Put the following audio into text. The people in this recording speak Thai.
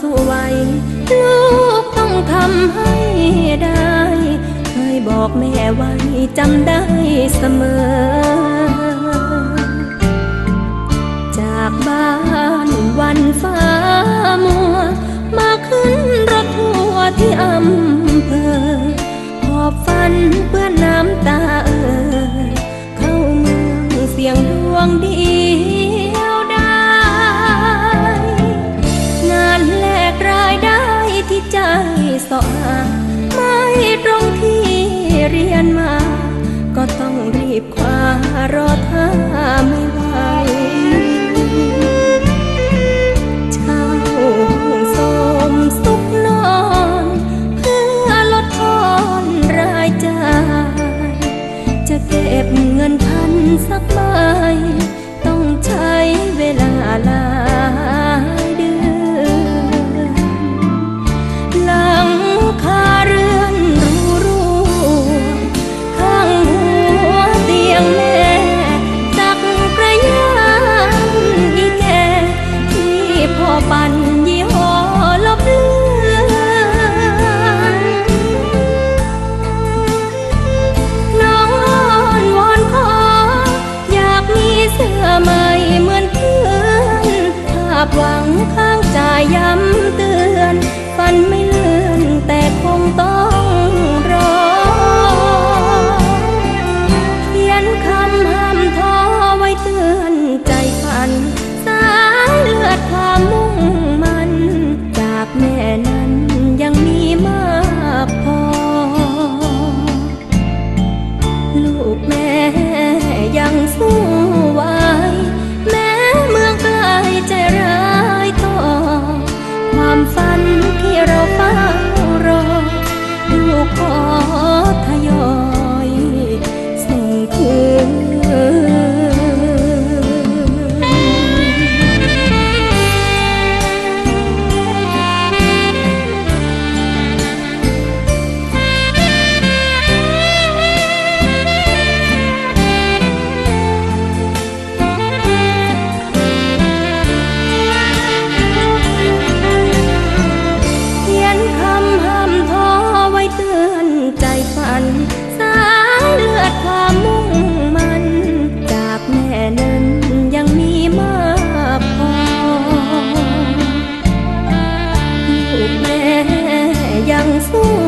สวยลูกต้องทำให้ได้ เคยบอกแม่ไว้จำได้เสมอ จากบ้านวันฟ้ามัว มาขึ้นรถทัวร์ที่อำเภอหอบฝันเรอเธอ ย้ำเตือน ฝันไม่ สู้